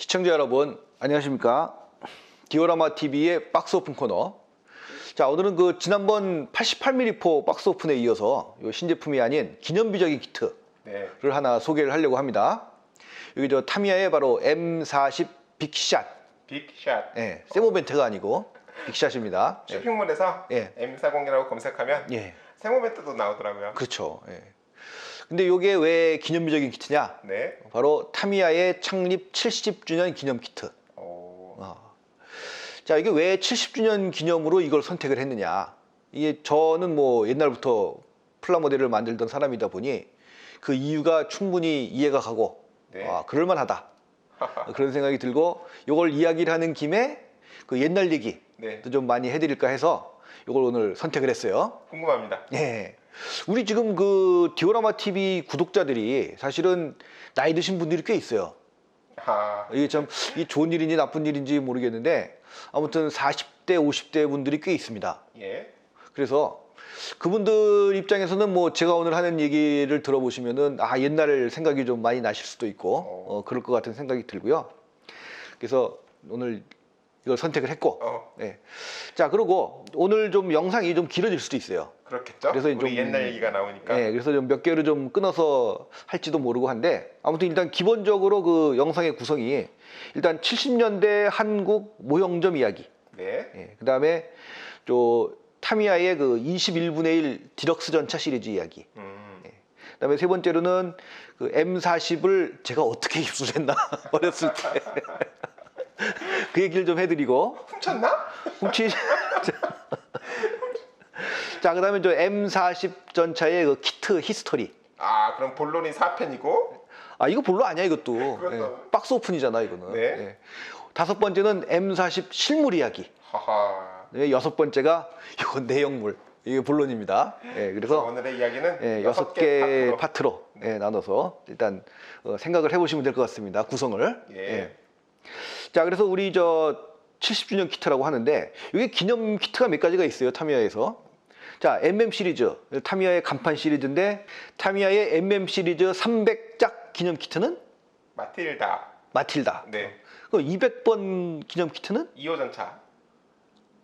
시청자 여러분 안녕하십니까 디오라마 TV의 박스 오픈 코너 자 오늘은 그 지난번 88mm4 박스 오픈에 이어서 요 신제품이 아닌 기념비적인 키트를 네. 하나 소개를 하려고 합니다 여기 저 타미야의 바로 M40 빅샷 빅샷. 예, 세모벤트가 아니고 빅샷입니다 예, 쇼핑몰에서 예. M40이라고 검색하면 예 세모멘트도 나오더라고요. 그렇죠 예. 근데 이게 왜 기념비적인 키트냐 네. 바로 타미야의 창립 70주년 기념 키트 오. 아. 자, 이게 왜 70주년 기념으로 이걸 선택을 했느냐. 이게 저는 뭐 옛날부터 플라모델을 만들던 사람이다 보니 그 이유가 충분히 이해가 가고, 네. 아, 그럴만하다. 그런 생각이 들고, 이걸 이야기를 하는 김에 그 옛날 얘기도 네. 좀 많이 해드릴까 해서 이걸 오늘 선택을 했어요. 궁금합니다. 예. 우리 지금 그 디오라마 TV 구독자들이 사실은 나이 드신 분들이 꽤 있어요. 아, 이게 참 이 좋은 일인지 나쁜 일인지 모르겠는데 아무튼 40대, 50대 분들이 꽤 있습니다. 예. 그래서 그분들 입장에서는 뭐 제가 오늘 하는 얘기를 들어보시면은 아 옛날 생각이 좀 많이 나실 수도 있고 어, 그럴 것 같은 생각이 들고요. 그래서 오늘 이걸 선택을 했고, 어, 예. 자 그리고 오늘 좀 영상이 좀 길어질 수도 있어요. 그렇겠죠. 그래서 좀- 옛날 얘기가 나오니까. 예, 그래서 좀 몇 개를 좀 끊어서 할지도 모르고 한데 아무튼 일단 기본적으로 그 영상의 구성이 일단 70년대 한국 모형점 이야기, 네. 예, 그 다음에 또 타미야의 그 21분의 1 디럭스 전차 시리즈 이야기, 음. 그 다음에 세 번째로는 그 M40을 제가 어떻게 입수했나 어렸을 때. 그 얘기를 좀 해드리고 훔쳤나? 훔치 자 그 다음에 저 M40 전차의 그 키트 히스토리 아, 그럼 본론이 4편이고. 아 이거 볼로 아니야 이것도 그것도. 예, 박스 오픈이잖아 이거는 네. 예. 다섯 번째는 M40 실물 이야기 하하. 예, 여섯 번째가 이거 내용물 이게 본론입니다 예, 그래서 오늘의 이야기는 예, 여섯 개개 파트로. 파트로 예, 나눠서 일단 어, 생각을 해보시면 될 것 같습니다 구성을 예. 자 그래서 우리 저 70주년 키트라고 하는데 이게 기념 키트가 몇 가지가 있어요 타미야에서 자 MM 시리즈 타미야의 간판 시리즈인데 타미야의 MM 시리즈 300작 기념 키트는 마틸다. 마틸다 네. 그 200번 기념 키트는 2호 전차.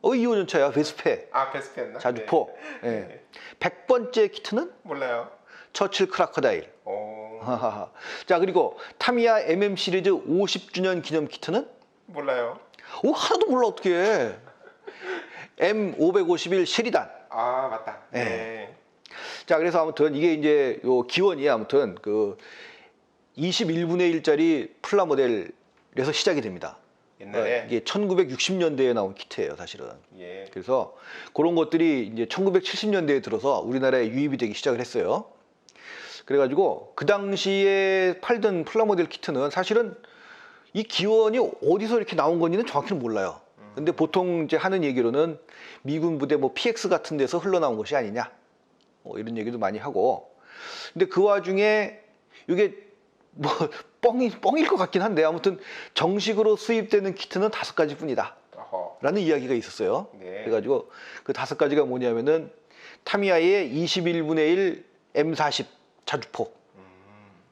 어 2호 전차야 베스페 아, 베스트였나? 자주포 네. 예. 100번째 키트는 몰라요. 처칠 크라커다일 오. 자 그리고 타미야 MM 시리즈 50주년 기념 키트는 몰라요. 오 하나도 몰라 어떻게 M551 쉐리단 아, 맞다. 네. 네. 자 그래서 아무튼 이게 이제 요 기원이 아무튼 그 21분의 1짜리 플라모델에서 시작이 됩니다 옛날에. 어, 이게 1960년대에 나온 키트예요 사실은 예. 그래서 그런 것들이 이제 1970년대에 들어서 우리나라에 유입이 되기 시작을 했어요. 그래가지고 그 당시에 팔던 플라모델 키트는 사실은 이 기원이 어디서 이렇게 나온 건지는 정확히는 몰라요. 근데 보통 이제 하는 얘기로는 미군 부대 뭐 PX 같은 데서 흘러나온 것이 아니냐. 뭐 이런 얘기도 많이 하고. 근데 그 와중에 이게 뭐 뻥이, 뻥일 것 같긴 한데 아무튼 정식으로 수입되는 키트는 다섯 가지 뿐이다. 어허. 라는 이야기가 있었어요. 네. 그래가지고 그 다섯 가지가 뭐냐면은 타미야의 21분의 1 M40 자주포, 음.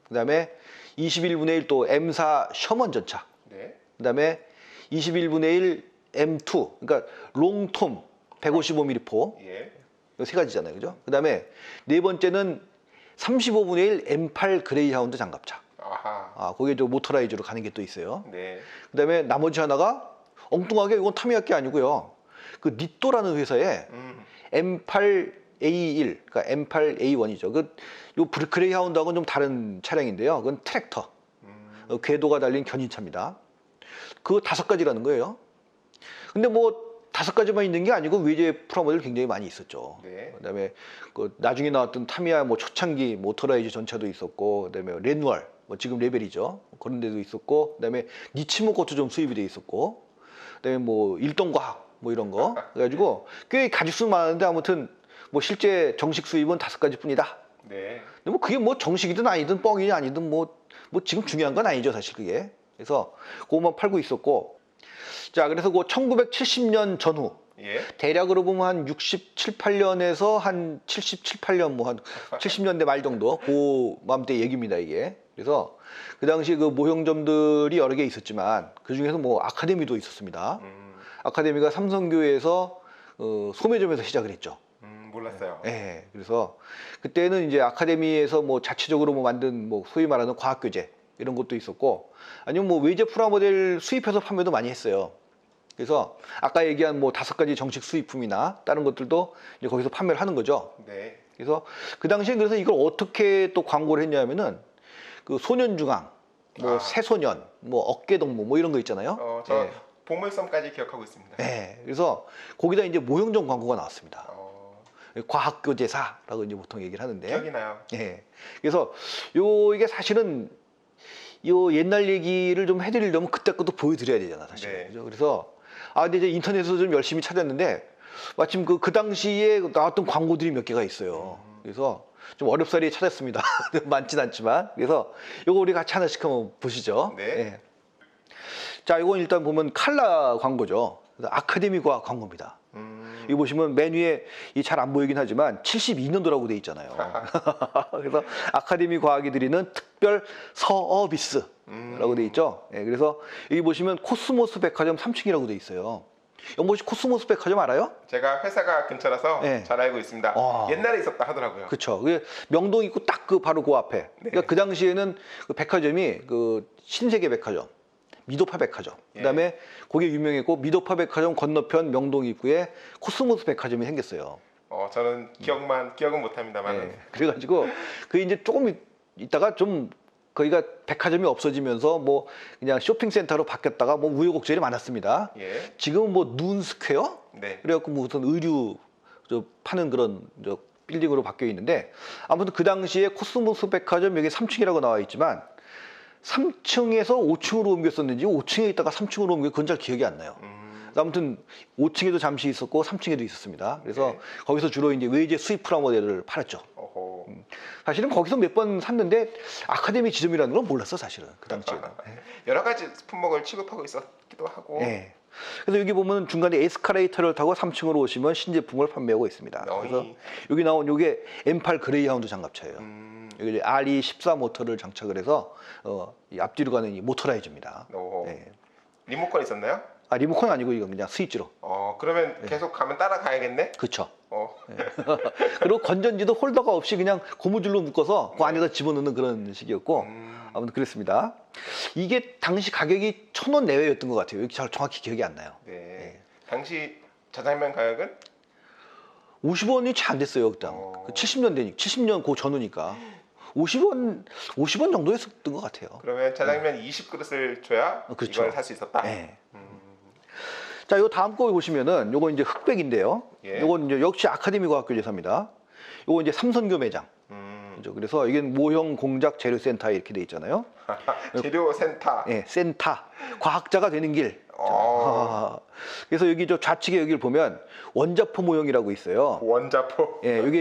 그다음에 21분의 1 또 M4 셔먼 전차, 네. 그다음에 21분의 1 M2, 그러니까 롱톰 155mm 포, 예. 이거 세 가지잖아요, 그죠? 그다음에 네 번째는 35분의 1 M8 그레이하운드 장갑차. 아하. 아, 거기에 저 모터라이즈로 가는 게 또 있어요. 네. 그다음에 나머지 하나가 엉뚱하게 이건 타미야 게 아니고요. 그 니또라는 회사에 음. M8A1, 그러니까 M8A1이죠. 그, 요 그레이하운드하고는 좀 다른 차량인데요. 그건 트랙터, 음. 어, 궤도가 달린 견인차입니다. 그 다섯 가지라는 거예요. 근데 뭐 다섯 가지만 있는 게 아니고 외제 프라모델 굉장히 많이 있었죠. 네. 그다음에 그 나중에 나왔던 타미야 뭐 초창기 모터라이즈 전차도 있었고, 그다음에 레누얼, 뭐 지금 레벨이죠. 그런 데도 있었고, 그다음에 니치모 것도 좀 수입이 돼 있었고, 그다음에 뭐 일동과학 뭐 이런 거. 그래가지고 꽤 가짓수 많은데 아무튼 뭐 실제 정식 수입은 다섯 가지뿐이다. 네. 근데 뭐 그게 뭐 정식이든 아니든 뻥이 아니든 뭐, 뭐 지금 중요한 건 아니죠 사실 그게 그래서 그것만 팔고 있었고 자 그래서 그 1970년 전후 예. 대략으로 보면 한 67, 8년에서 한 77, 8년 뭐 한 70년대 말 정도 그 맘때 얘기입니다 이게 그래서 그 당시 그 모형점들이 여러 개 있었지만 그 중에서 뭐 아카데미도 있었습니다. 음, 아카데미가 삼성교회에서 어, 소매점에서 시작을 했죠. 음, 몰랐어요. 예. 그래서 그때는 이제 아카데미에서 뭐 자체적으로 뭐 만든 뭐 소위 말하는 과학교재 이런 것도 있었고 아니면 뭐 외제 프라모델 수입해서 판매도 많이 했어요. 그래서 아까 얘기한 뭐 다섯 가지 정식 수입품이나 다른 것들도 이제 거기서 판매를 하는 거죠. 네. 그래서 그 당시에 그래서 이걸 어떻게 또 광고를 했냐면은 그 소년중앙, 뭐 아. 새소년, 뭐 어깨동무 뭐 이런 거 있잖아요. 어, 저 예. 보물섬까지 기억하고 있습니다. 예. 그래서 거기다 이제 모형점 광고가 나왔습니다. 어, 과학교재사라고 이제 보통 얘기를 하는데. 기억이 나요. 예. 그래서 요 이게 사실은 요 옛날 얘기를 좀 해드리려면 그때 것도 보여드려야 되잖아 사실. 네. 그죠? 그래서 아 근데 이제 인터넷에서 좀 열심히 찾았는데 마침 그, 그 당시에 나왔던 광고들이 몇 개가 있어요. 음. 그래서 좀 어렵사리 찾았습니다. 많진 않지만 그래서 요거 우리 같이 하나씩 한번 보시죠. 네. 예. 자, 이건 일단 보면 칼라 광고죠. 그래서 아카데미 과학 광고입니다. 음, 여기 보시면 맨 위에 이 잘 안 보이긴 하지만 72년도라고 돼 있잖아요. 그래서 아카데미 과학이 드리는 특별 서비스라고 음, 돼 있죠. 예, 그래서 여기 보시면 코스모스 백화점 3층이라고 돼 있어요. 영모 씨 코스모스 백화점 알아요? 제가 회사가 근처라서 네. 잘 알고 있습니다. 아. 옛날에 있었다 하더라고요. 그렇죠. 명동 있고 딱 그 바로 그 앞에. 그러니까 그 당시에는 그 백화점이 그 신세계 백화점, 미도파 백화점. 예. 그다음에 거기 유명했고 미도파 백화점 건너편 명동 입구에 코스모스 백화점이 생겼어요. 어, 저는 기억만 기억은 못합니다만. 예, 그래가지고 그 이제 조금 있- 있다가 좀 거기가 백화점이 없어지면서 뭐 그냥 쇼핑센터로 바뀌었다가 뭐 우여곡절이 많았습니다. 예. 지금은 뭐 눈스퀘어 네. 그래갖고 뭐 무슨 의류 저 파는 그런 저 빌딩으로 바뀌어 있는데 아무튼 그 당시에 코스모스 백화점 여기 3층이라고 나와 있지만 3층에서 5층으로 옮겼었는지 5층에 있다가 3층으로 옮겨 그건 잘 기억이 안 나요. 음, 아무튼 5층에도 잠시 있었고 3층에도 있었습니다. 그래서 네. 거기서 주로 이제 외제 수입 프라 모델을 팔았죠. 어허. 사실은 거기서 몇 번 샀는데 아카데미 지점이라는 건 몰랐어 사실은 그 당시에는. 여러 가지 품목을 취급하고 있었기도 하고. 예. 그래서 여기 보면 중간에 에스카레이터를 타고 3층으로 오시면 신제품을 판매하고 있습니다. 어이. 그래서 여기 나온 요게 M8 그레이하운드 장갑차예요. 음, 여기 RE14 모터를 장착을 해서 어, 이 앞뒤로 가는 이 모터라이즈입니다. 예. 리모컨 있었나요? 아 리모컨 아니고 이거 그냥 스위치로. 어, 그러면 네. 계속 가면 따라가야겠네. 그렇죠. 어, 그리고 건전지도 홀더가 없이 그냥 고무줄로 묶어서 그 안에다 집어넣는 그런 식이었고 음, 아무튼 그랬습니다. 이게 당시 가격이 천 원 내외였던 것 같아요. 잘 정확히 기억이 안 나요. 네. 당시 자장면 가격은 50원이 채 안 됐어요, 그때. 어. 그 70년 되니 70년 그 전후니까 50원 50원 정도였던 것 같아요. 그러면 자장면 20그릇을 줘야 어, 그렇죠. 이걸 살 수 있었다. 네. 음, 자, 요 다음 거 보시면은 요거 이제 흑백인데요. 예. 요건 이제 역시 아카데미 과학교재사입니다. 요거 이제 삼선교 매장. 음. 그죠? 그래서 이게 모형 공작 재료센터 이렇게 돼 있잖아요. 재료 센터. 예, 센터. 과학자가 되는 길. 어, 아, 그래서 여기 저 좌측에 여기를 보면 원자포 모형이라고 있어요. 원자포. 예, 여기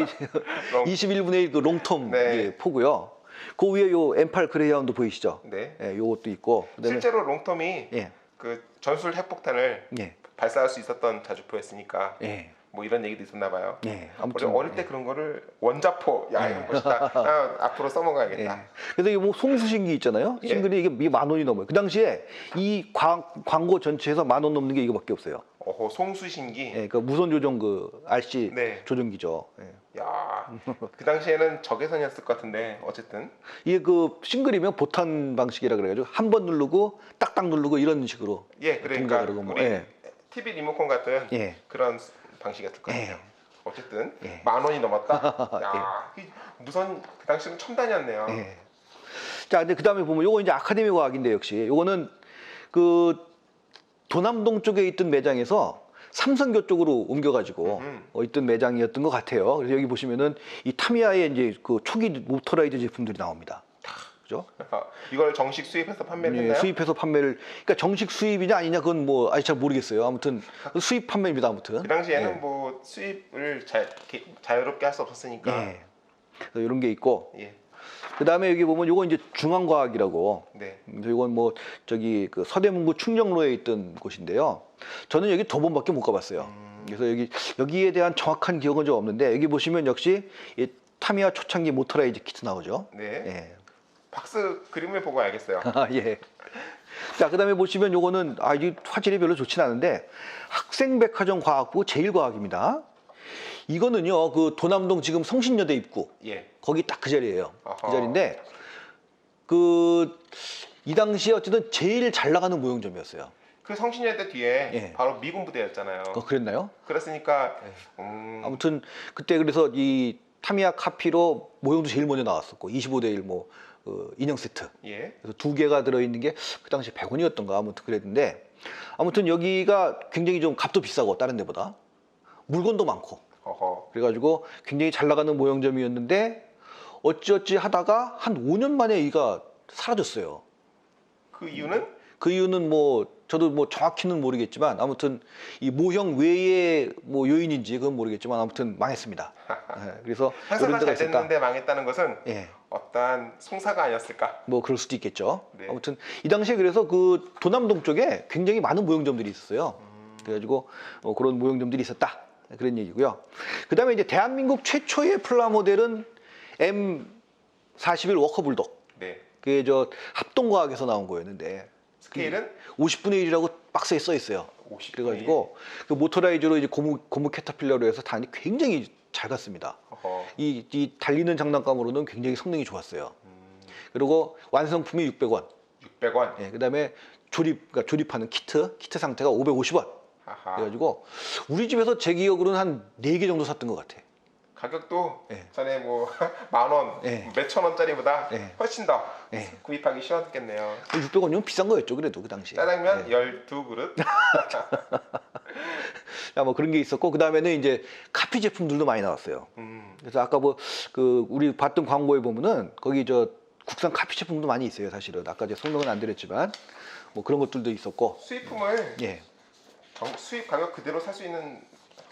롱- 21분의 1그 롱텀 네. 예, 포고요. 그 위에 요 M8 그레이하운드 보이시죠? 네. 예, 요것도 있고. 그다음에 실제로 롱톰이 예. 그 전술 핵폭탄을 예. 발사할 수 있었던 자주포였으니까 예. 뭐 이런 얘기도 있었나 봐요. 예. 아무튼 어릴 때 그런 거를 원자포 야 이거 멋있다. 아, 앞으로 예. 써먹어야겠다. 그래서 이게 뭐 송수신기 있잖아요. 예. 싱글이 이게 이게 만 원이 넘어요. 그 당시에 이 광, 광고 전체에서 만 원 넘는 게 이거밖에 없어요. 어허 송수신기. 예, 그 무선 조정 그 RC 네. 조정기죠. 예. 야, 그 당시에는 적외선이었을 것 같은데 어쨌든 이게 그 싱글이면 보탄 방식이라 그래가지고 한 번 누르고 딱딱 누르고 이런 식으로. 예 그러니까 동작을 하고 뭐, 예. TV 리모컨 같은 예. 그런 방식이 었을 거예요. 예. 어쨌든 예. 만 원이 넘었다. 야, 이 무선 그 당시는 첨단이었네요. 예. 자, 근데 그 다음에 보면 요거 이제 아카데미 과학인데 역시 요거는 그 도남동 쪽에 있던 매장에서 삼성교 쪽으로 옮겨가지고 음. 어, 있던 매장이었던 것 같아요. 그래서 여기 보시면은 이 타미야의 이제 그 초기 모터라이드 제품들이 나옵니다. 그죠? 이걸 정식 수입해서 판매를 예, 했나요? 수입해서 판매를 그러니까 정식 수입이냐 아니냐 그건 뭐 아직 잘 모르겠어요. 아무튼 수입 판매입니다. 아무튼. 그 당시에는 예. 뭐 수입을 자, 자유롭게 할 수 없었으니까. 예. 그래서 이런 게 있고 예. 그 다음에 여기 보면 요거 이제 중앙과학이라고 네. 그래서 이건 뭐 저기 그 서대문구 충정로에 있던 곳인데요. 저는 여기 두 번밖에 못 가봤어요. 음. 그래서 여기 여기에 대한 정확한 기억은 좀 없는데 여기 보시면 역시 이 타미야 초창기 모터라이즈 키트 나오죠. 네. 예. 박스 그림을 보고 알겠어요. 아, 예. 자, 그 다음에 보시면 요거는 아, 이 화질이 별로 좋진 않은데 학생백화점 과학부 제일과학입니다. 이거는요, 그 도남동 지금 성신여대 입구 예. 거기 딱 그 자리예요. 아하. 그 자리인데 그 이 당시에 어쨌든 제일 잘 나가는 모형점이었어요. 그 성신여대 뒤에 예. 바로 미군 부대였잖아요. 어, 그랬나요? 그랬으니까 네. 음, 아무튼 그때 그래서 이 타미야 카피로 모형도 제일 먼저 나왔었고 25대 1 뭐 어, 인형 세트 예. 그래서 두 개가 들어있는 게 그 당시 100원이었던가 아무튼 그랬는데 아무튼 여기가 굉장히 좀 값도 비싸고 다른 데보다 물건도 많고 허허. 그래가지고 굉장히 잘 나가는 모형점이었는데 어찌어찌 하다가 한 5년 만에 이가 사라졌어요. 그 이유는 그 이유는 뭐 저도 뭐 정확히는 모르겠지만 아무튼 이 모형 외에 뭐 요인인지 그건 모르겠지만 아무튼 망했습니다. 예, 그래서 데가 잘 있었다. 됐는데 망했다는 것은 예, 어떠한 송사가 아니었을까? 뭐 그럴 수도 있겠죠. 네. 아무튼 이 당시에 그래서 그 도남동 쪽에 굉장히 많은 모형점들이 있었어요. 음. 그래가지고 어, 그런 모형점들이 있었다 그런 얘기고요. 그다음에 이제 대한민국 최초의 플라모델은 M41 워커불독. 네. 그게 저 합동과학에서 나온 거였는데 스케일은 50분의 1이라고 박스에 써 있어요. 50. 그래가지고 그 모터라이저로 이제 고무 고무 캐터필러로 해서 단이 굉장히 잘 갔습니다. 허허. 이, 이 달리는 장난감으로는 굉장히 성능이 좋았어요. 음, 그리고 완성품이 600원. 600원. 예, 그다음에 조립 그러니까 조립하는 키트 키트 상태가 550원. 하하. 그래가지고 우리 집에서 제 기억으로는 한 네 개 정도 샀던 것 같아. 가격도 예. 전에 뭐 만 원, 예. 몇천 원짜리보다 예. 훨씬 더 예. 구입하기 쉬웠겠네요. 600원이면 비싼 거였죠, 그래도 그 당시에. 짜장면 예. 12그릇. 자, 뭐 그런 게 있었고 그 다음에는 이제 카피 제품들도 많이 나왔어요. 음, 그래서 아까 뭐 그 우리 봤던 광고에 보면은 거기 저 국산 카피 제품도 많이 있어요, 사실은. 아까 이제 설명은 안 드렸지만 뭐 그런 것들도 있었고. 수입품을 예, 정- 수입 가격 그대로 살 수 있는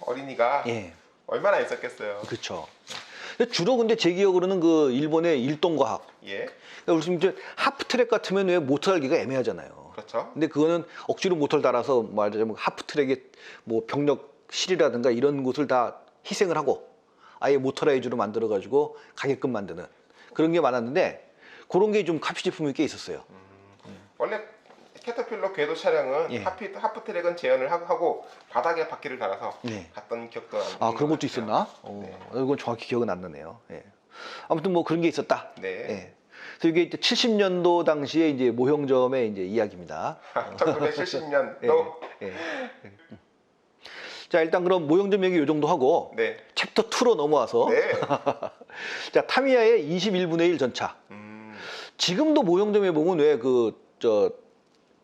어린이가 예, 얼마나 있었겠어요. 그렇죠. 주로 근데 제 기억으로는 그 일본의 일동과학. 예, 그러니까 지금 이제 하프트랙 같으면 왜 모터 달기가 애매하잖아요. 그렇죠. 근데 그거는 억지로 모터를 달아서 말하자면 하프트랙의 뭐 병력 실이라든가 이런 것을 다 희생을 하고 아예 모터라이즈로 만들어 가지고 가게끔 만드는 그런 게 많았는데 그런 게 좀 카피 제품이 꽤 있었어요. 원래 캐터필러 궤도 차량은 예. 하피, 하프트랙은 재현을 하- 하고 바닥에 바퀴를 달아서 네. 갔던 기억도 안- 아 그런 것 것도. 있었나? 어, 네. 이건 정확히 기억은 안 나네요. 예. 아무튼 뭐 그런 게 있었다. 네. 예. 그래서 이게 이제 70년도 당시에 이제 모형점의 이제 이야기입니다. 1970년도 예. 예. 예. 자 일단 그럼 모형점 얘기 요 정도 하고 네. 챕터 2로 넘어와서 네. 자 타미야의 21분의 1 전차. 음, 지금도 모형점에 보면 왜 그 저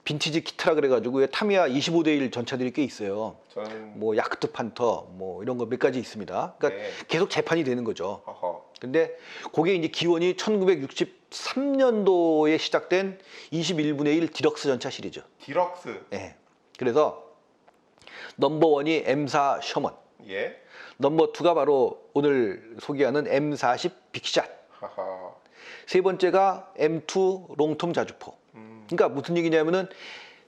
빈티지 키트라 그래가지고 왜 타미야 25대 1 전차들이 꽤 있어요. 저는 뭐 야크트 판터 뭐 이런 거 몇 가지 있습니다. 그러니까 네. 계속 재판이 되는 거죠. 허허. 근데 그게 이제 기원이 1963년도에 시작된 21분의 1 디럭스 전차 시리즈. 디럭스. 예. 그래서 넘버 원이 M4 셔먼, 예. 넘버 투가 바로 오늘 소개하는 M40 빅샷, 하하. 세 번째가 M2 롱톰 자주포. 음, 그러니까 무슨 얘기냐면은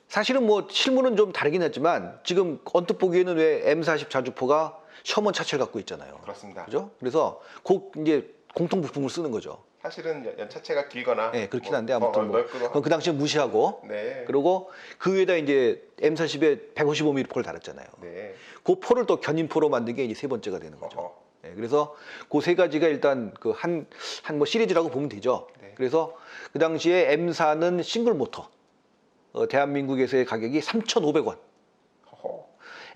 사실은 뭐 실물은 좀 다르긴 하지만 지금 언뜻 보기에는 왜 M40 자주포가 셔먼 차체를 갖고 있잖아요. 그렇습니다. 그죠? 그래서 그 이제 공통 부품을 쓰는 거죠. 사실은 연- 연차체가 길거나 예, 그렇긴 뭐 한데 더 아무튼 뭐 넓기도 그건 그 당시에 무시하고 네. 그리고 그 위에다 이제 M40에 155mm 포를 달았잖아요. 네. 그 포를 또 견인포로 만든 게 이제 세 번째가 되는 거죠. 어허. 예, 그래서 그 세 가지가 일단 그 한 한 뭐 시리즈라고 보면 되죠. 네. 그래서 그 당시에 M4는 싱글 모터 어, 대한민국에서의 가격이 3,500원. 허허.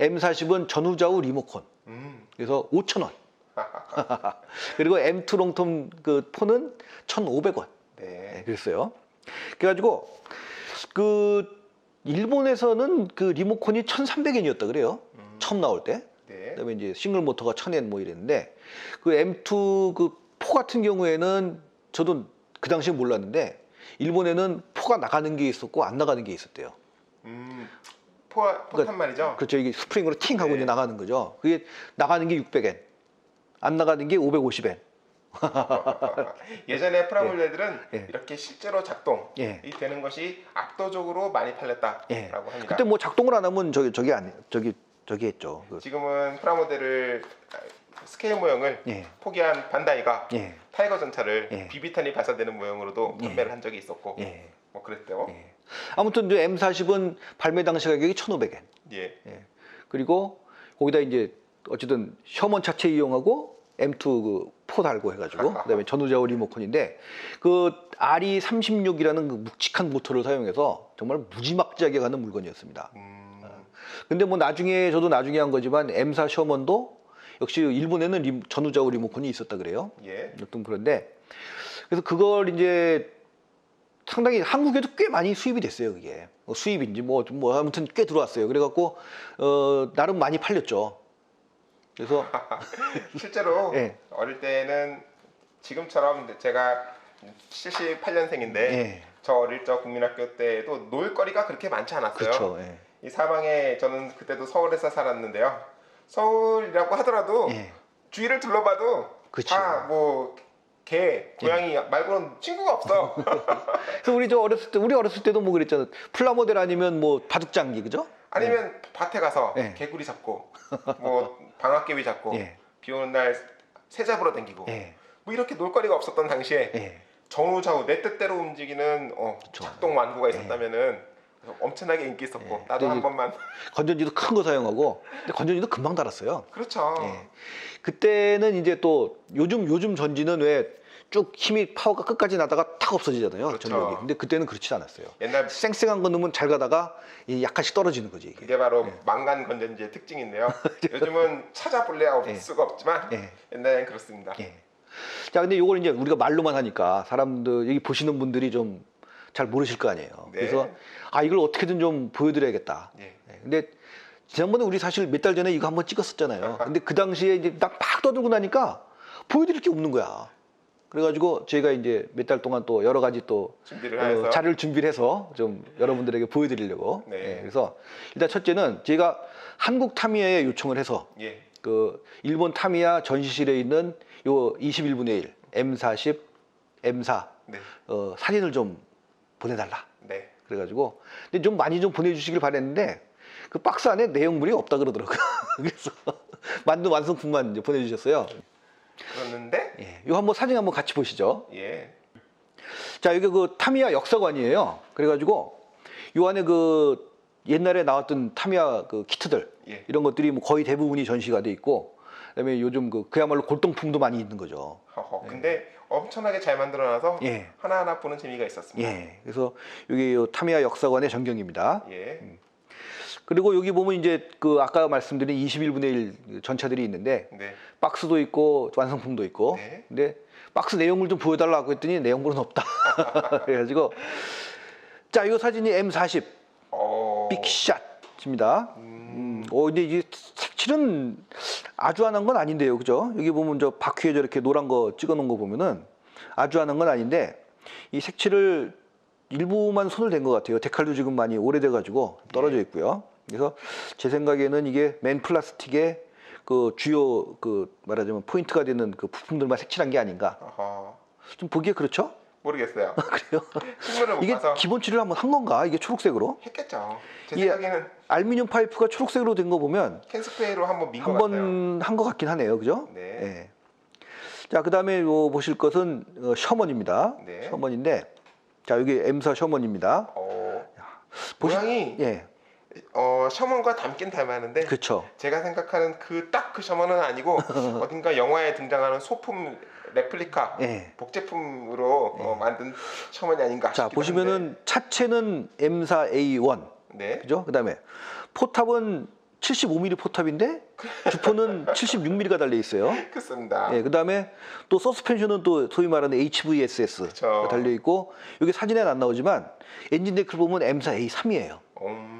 M40은 전후좌우 리모컨. 음. 그래서 5,000원. 그리고 M2 롱톰 그 포는 1,500원. 네. 네, 그랬어요. 그래가지고 그 일본에서는 그 리모컨이 1,300엔이었다 그래요. 음. 처음 나올 때. 네. 그다음에 이제 싱글 모터가 1,000엔 뭐 이랬는데 그 M2 그 포 같은 경우에는 저도 그 당시에 몰랐는데 일본에는 포가 나가는 게 있었고 안 나가는 게 있었대요. 음. 포 포탄 말이죠. 그렇죠. 이게 스프링으로 팅 하고 네. 이제 나가는 거죠. 그게 나가는 게 600엔, 안 나가는 게 550엔. 예전에 프라모델들은 예. 이렇게 실제로 작동이 예. 되는 것이 압도적으로 많이 팔렸다라고 예. 합니다. 그때 뭐 작동을 안 하면 저기 저기 안 저기 저기 했죠. 그, 지금은 프라모델을 스케일 모형을 예. 포기한 반다이가 예. 타이거 전차를 예. 비비탄이 발사되는 모형으로도 예. 판매를 한 적이 있었고 예. 뭐 그랬대요. 예. 아무튼 이제 M40은 발매 당시 가격이 1,500엔. 예. 그리고 거기다 이제 어쨌든 셔먼 차체 이용하고 M2 그포 달고 해가지고 그다음에 전후좌우 리모컨인데 그 RE36이라는 그 묵직한 모터를 사용해서 정말 무지막지하게 가는 물건이었습니다. 음, 근데 뭐 나중에 저도 나중에 한 거지만 M4 셔먼도 역시 일본에는 리- 전후좌우 리모컨이 있었다 그래요. 예. 어떤 그런데 그래서 그걸 이제 상당히 한국에도 꽤 많이 수입이 됐어요 그게 뭐 수입인지 뭐, 뭐 아무튼 꽤 들어왔어요 그래갖고 어 나름 많이 팔렸죠 그래서 실제로 예. 어릴 때는 지금처럼 제가 78년생인데 예 저 어릴 적 국민학교 때도 놀거리가 그렇게 많지 않았어요. 그렇죠 예. 이 사방에 저는 그때도 서울에서 살았는데요. 서울이라고 하더라도 예. 주위를 둘러봐도 그쵸. 다 뭐 개, 고양이 말고는 친구가 없어. 그래서 우리 저 어렸을 때 우리 어렸을 때도 뭐 그랬잖아 플라모델 아니면 뭐 바둑장기 그죠 아니면 밭에 가서 예. 개구리 잡고 뭐 방앗개비 잡고 예. 비 오는 날 새 잡으러 다니고 예. 뭐 이렇게 놀거리가 없었던 당시에 예. 전후좌우 내 뜻대로 움직이는 어, 그쵸. 작동 완구가 있었다면은 엄청나게 인기 있었고 예. 나도 한 이- 번만 건전지도 큰 거 사용하고 근데 건전지도 금방 달았어요 그렇죠. 예. 그때는 이제 또 요즘 요즘 전지는 왜 쭉 힘이 파워가 끝까지 나다가 탁 없어지잖아요 그렇죠. 전력이. 근데 그때는 그렇지 않았어요. 옛날 쌩쌩한 거 넣으면 잘 가다가 이 약간씩 떨어지는 거지 이게. 그게 바로 예. 망간 건전지의 특징인데요. 요즘은 찾아볼래야 없을 예. 수가 없지만 예. 옛날엔 그렇습니다. 예. 자, 근데 요걸 이제 우리가 말로만 하니까 사람들 여기 보시는 분들이 좀 잘 모르실 거 아니에요. 네. 그래서 아 이걸 어떻게든 좀 보여드려야겠다. 예. 예. 근데 지난번에 우리 사실 몇 달 전에 이거 한번 찍었었잖아요. 근데 그 당시에 이제 딱팍 떠들고 나니까 보여드릴 게 없는 거야. 그래가지고 저희가 이제 몇 달 동안 또 여러 가지 또 준비를 어, 자료를 준비를 해서 좀 여러분들에게 보여드리려고. 네. 예, 그래서 일단 첫째는 제가 한국 타미야에 요청을 해서 예. 그 일본 타미야 전시실에 있는 요 21분의 1 M40, M4 네. 어, 사진을 좀 보내달라. 네. 그래가지고 근데 좀 많이 좀 보내주시길 바랬는데 그 박스 안에 내용물이 없다 그러더라고요. 그래서 만든 완성품만 이제 보내주셨어요. 그랬는데 예, 요 한번 사진 한번 같이 보시죠. 예. 자, 여기 그 타미야 역사관이에요. 그래가지고 요 안에 그 옛날에 나왔던 타미야 그 키트들 예. 이런 것들이 뭐 거의 대부분이 전시가 돼 있고 그다음에 요즘 그 그야말로 골동품도 많이 있는 거죠. 허허. 근데 엄청나게 잘 만들어놔서 예. 하나하나 보는 재미가 있었습니다. 예. 그래서 여기 요 타미야 역사관의 전경입니다. 예. 그리고 여기 보면 이제 그 아까 말씀드린 21분의 1 전차들이 있는데 네. 박스도 있고 완성품도 있고 네. 근데 박스 내용물 좀 보여달라고 했더니 내용물은 없다. 그래가지고 자, 이 사진이 M40 어. 빅샷입니다. 음. 음, 어, 근데 이게 색칠은 아주 안 한 건 아닌데요, 그죠? 여기 보면 저 바퀴에 저렇게 노란 거 찍어 놓은 거 보면은 아주 안 한 건 아닌데 이 색칠을 일부만 손을 댄 것 같아요. 데칼도 지금 많이 오래돼가지고 떨어져 있고요. 그래서 제 생각에는 이게 맨 플라스틱의 그 주요 그 말하자면 포인트가 되는 그 부품들만 색칠한 게 아닌가. 좀 보기에 그렇죠? 모르겠어요. 그래요? 신문을 못 이게 봐서 기본 칠을 한번 한 건가? 이게 초록색으로? 했겠죠. 제 이게 생각에는 알루미늄 파이프가 초록색으로 된 거 보면 캔스프레이로 한번 민 것한 같아요. 번한것 같긴 하네요, 그죠? 네. 예. 자, 그 다음에 보실 것은 어, 셔먼입니다. 네. 셔먼인데, 자, 여기 M사 셔먼입니다. 어. 보시- 모양이 예, 어, 셔먼과 닮긴 닮았는데 그쵸. 제가 생각하는 그 딱 그 셔먼은 아니고 어딘가 영화에 등장하는 소품 레플리카 예. 복제품으로 어, 만든 셔먼이 아닌가 자, 싶기도 보시면은 차체는 M4 A1, 한데. 네. 그죠? 그 다음에 포탑은 75mm 포탑인데 주포는 76mm가 달려 있어요. 그렇습니다. 예, 그 다음에 또 서스펜션은 또 소위 말하는 HVSS. 가 달려 있고 여기 사진에는 안 나오지만 엔진 데크를 보면 M4 A3이에요. 음,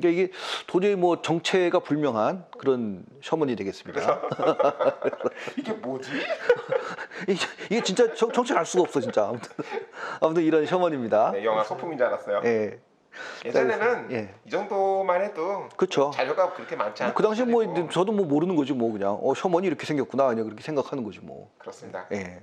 그러니까 이게 도저히 뭐 정체가 불명한 그런 셔먼이 되겠습니다. 이게 뭐지? 이게, 이게 진짜 정, 정체를 알 수가 없어 진짜. 아무튼, 아무튼 이런 셔먼입니다. 네, 영화 소품인 줄 알았어요. 예, 예전에는 예. 이 정도만 해도 그렇죠. 자료가 그렇게 많지 않고 그 당시에 뭐 저도 뭐 모르는 거지 뭐 그냥 어 셔먼이 이렇게 생겼구나 그냥 그렇게 생각하는 거지 뭐. 그렇습니다. 예.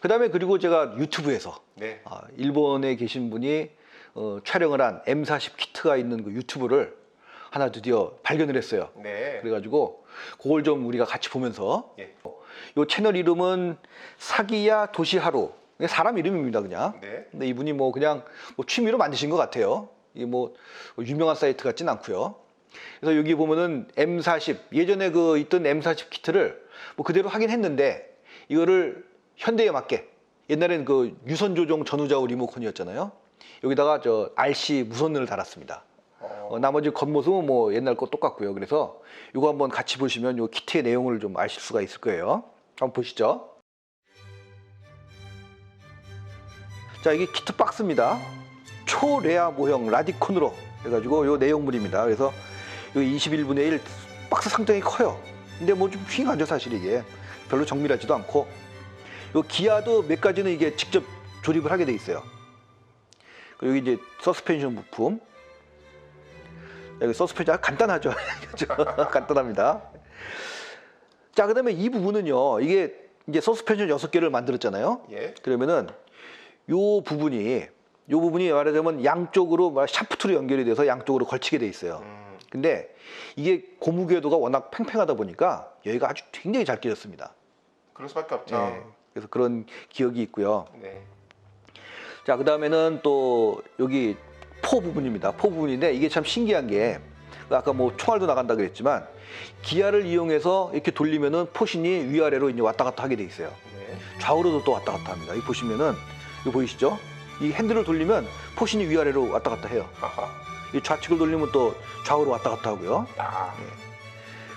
그다음에 그리고 제가 유튜브에서 네. 아, 일본에 계신 분이 어, 촬영을 한 M40 키트가 있는 그 유튜브를 하나 드디어 발견을 했어요. 네. 그래가지고 그걸 좀 우리가 같이 보면서 예. 요 채널 이름은 사기야 도시하루. 사람 이름입니다, 그냥. 네. 근데 이분이 뭐 그냥 뭐 취미로 만드신 것 같아요. 이게 뭐 유명한 사이트 같진 않고요. 그래서 여기 보면은 M40 예전에 그 있던 M40 키트를 뭐 그대로 하긴 했는데 이거를 현대에 맞게 옛날엔 그 유선 조종 전후좌우 리모컨이었잖아요. 여기다가 저 RC 무선을 달았습니다. 어, 어, 나머지 겉모습은 뭐 옛날 거 똑같고요. 그래서 이거 한번 같이 보시면 요 키트의 내용을 좀 아실 수가 있을 거예요. 한번 보시죠. 자, 이게 키트 박스입니다. 초레아 모형 라디콘으로 해가지고 요 내용물입니다. 그래서 요 21분의 1 박스 상당히 커요. 근데 뭐좀 휘가죠 사실 이게 별로 정밀하지도 않고 요 기아도 몇 가지는 이게 직접 조립을 하게 돼 있어요. 그리고 여기 이제 서스펜션 부품 여기 서스펜션 아, 간단하죠. 그죠? 간단합니다. 자, 그다음에 이 부분은요. 이게 이제 서스펜션 여섯 개를 만들었잖아요. 예. 그러면은 요 부분이 요 부분이 말하자면 양쪽으로 막 샤프트로 연결이 돼서 양쪽으로 걸치게 돼 있어요. 음, 근데 이게 고무 궤도가 워낙 팽팽하다 보니까 여기가 아주 굉장히 잘 끼졌습니다. 그럴 수밖에 없죠. 네. 그래서 그런 기억이 있고요. 네. 자, 그 다음에는 또 여기 포 부분입니다. 포 부분인데 이게 참 신기한 게 아까 뭐 총알도 나간다 그랬지만 기아를 이용해서 이렇게 돌리면은 포신이 위아래로 이제 왔다 갔다 하게 돼 있어요. 네. 좌우로도 또 왔다 갔다 합니다. 이 보시면은 이거 보이시죠? 이 핸들을 돌리면 포신이 위아래로 왔다 갔다 해요. 이 좌측을 돌리면 또 좌우로 왔다 갔다 하고요. 야.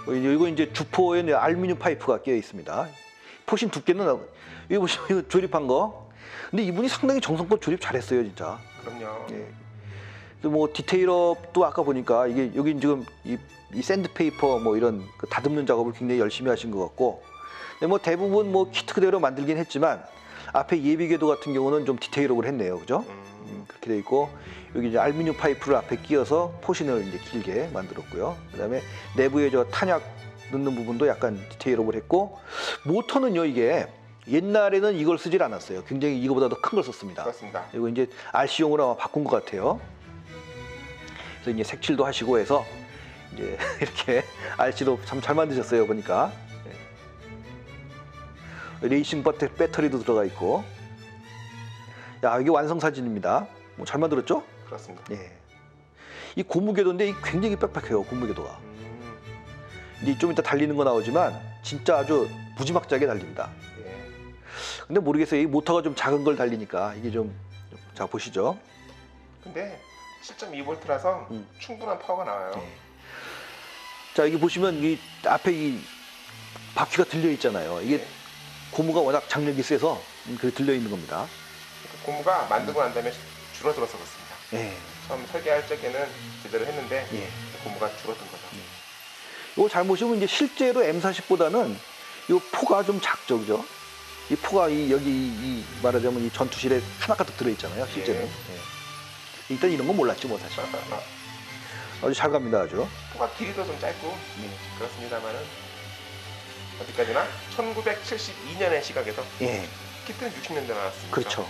어, 이제 이거 이제 주포에 알루미늄 파이프가 끼어 있습니다. 포신 두께는 이거 보시면 이거 조립한 거. 근데 이분이 상당히 정성껏 조립 잘했어요, 진짜. 그럼요. 예. 뭐 디테일업도 아까 보니까 이게 여기 지금 이, 이 샌드페이퍼 뭐 이런 그 다듬는 작업을 굉장히 열심히 하신 것 같고. 근데 뭐 대부분 뭐 키트 그대로 만들긴 했지만 앞에 예비 궤도 같은 경우는 좀 디테일업을 했네요. 그죠? 음, 음, 그렇게 돼 있고. 여기 이제 알루미늄 파이프를 앞에 끼워서 포신을 이제 길게 만들었고요. 그다음에 내부에 저 탄약 넣는 부분도 약간 디테일업을 했고. 모터는요 이게 옛날에는 이걸 쓰질 않았어요 굉장히 이거보다 더 큰 걸 썼습니다 그렇습니다. 이거 이제 RC용으로 아마 바꾼 것 같아요. 그래서 이제 색칠도 하시고 해서 이제 이렇게 RC로 참잘 만드셨어요 보니까 예. 레이싱 배터- 배터리도 들어가 있고 야 이게 완성 사진입니다. 뭐 잘 만들었죠? 그렇습니다. 예. 이 고무궤도인데 이 굉장히 빽빽해요 고무궤도가. 음, 이제 좀 이따 달리는 거 나오지만 진짜 아주 무지막지하게 달립니다. 예. 근데 모르겠어요 이 모터가 좀 작은 걸 달리니까 이게 좀 자 보시죠. 근데 7.2V라서 음. 충분한 파워가 나와요. 네. 자 여기 보시면 이 앞에 이 바퀴가 들려 있잖아요. 이게 네. 고무가 워낙 장력이 세서 그 들려 있는 겁니다. 그 고무가 만들고 난 다음에 줄어들어서 그렇습니다. 예. 처음 설계할 적에는 제대로 했는데 예. 고무가 줄어든 거죠. 이거 잘 보시면 이제 실제로 M40보다는 이 포가 좀 작죠, 그죠? 이 포가 이 여기 이, 이 말하자면 이 전투실에 하나 가득 들어 있잖아요, 실제는. 예. 예. 일단 이런 건 몰랐지 뭐 사실. 아주 잘 갑니다, 아주. 포가 길이도 좀 짧고 네. 그렇습니다만은 어디까지나 1972년의 시각에서 예. 키트는 60년대 나왔습니다. 그렇죠.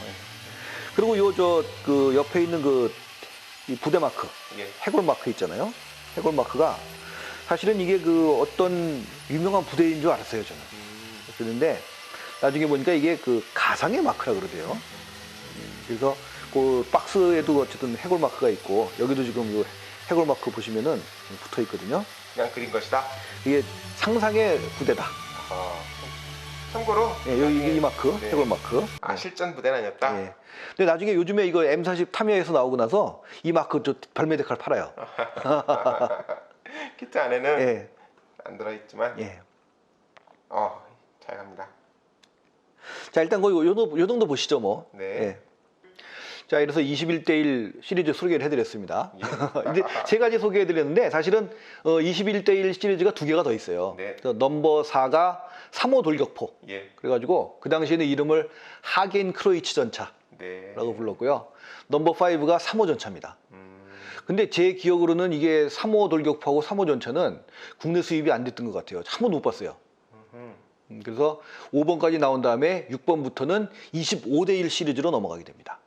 그리고 요 저 그 옆에 있는 그이 부대 마크, 예. 해골 마크 있잖아요. 해골 마크가 사실은 이게 그 어떤 유명한 부대인 줄 알았어요, 저는. 음, 그랬는데 나중에 보니까 이게 그 가상의 마크라 그러대요. 음, 그래서 그 박스에도 어쨌든 해골 마크가 있고 여기도 지금 요 해골 마크 보시면은 붙어 있거든요. 그냥 그린 것이다. 이게 상상의 부대다. 어, 참고로 예, 여기 이 마크, 네. 해골 마크. 아 실전 부대는 아니었다. 예. 근데 나중에 요즘에 이거 M40 타미야에서 나오고 나서 이 마크 저 발매데칼 팔아요. 키트 안에는 예, 안 들어있지만 예. 어, 잘 갑니다. 자 일단 그 요, 요, 요 정도 보시죠 뭐. 네. 예. 자 이래서 21대1 시리즈 소개를 해드렸습니다. 예. 이제 세 가지 소개해드렸는데 사실은 어, 21대1 시리즈가 두 개가 더 있어요. 네. 그래서 넘버 4가 3호 돌격포. 예. 그래가지고 그 당시에는 이름을 하겐 크로이츠 전차라고 네. 불렀고요. 넘버 5가 3호 전차입니다. 음, 근데 제 기억으로는 이게 3호 돌격포하고 3호 전차는 국내 수입이 안 됐던 것 같아요. 한 번도 못 봤어요. 그래서 5번까지 나온 다음에 6번부터는 25대 1 시리즈로 넘어가게 됩니다.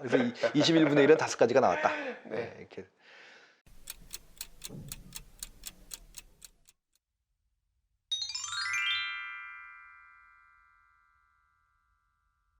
그래서 21분의 1은 다섯 가지가 나왔다. 네. 이렇게